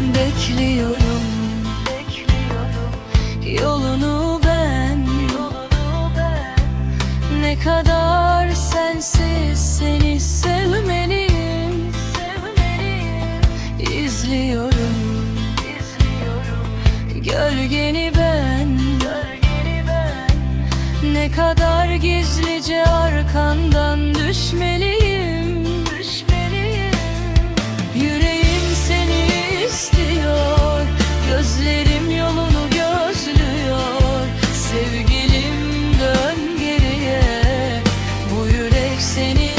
Bekliyorum. Yolunu ben. Ne kadar sensiz seni sevmeliyim. İzliyorum. Gölgeni ben. Ne kadar arkanda dön geriye. Bu yürek seni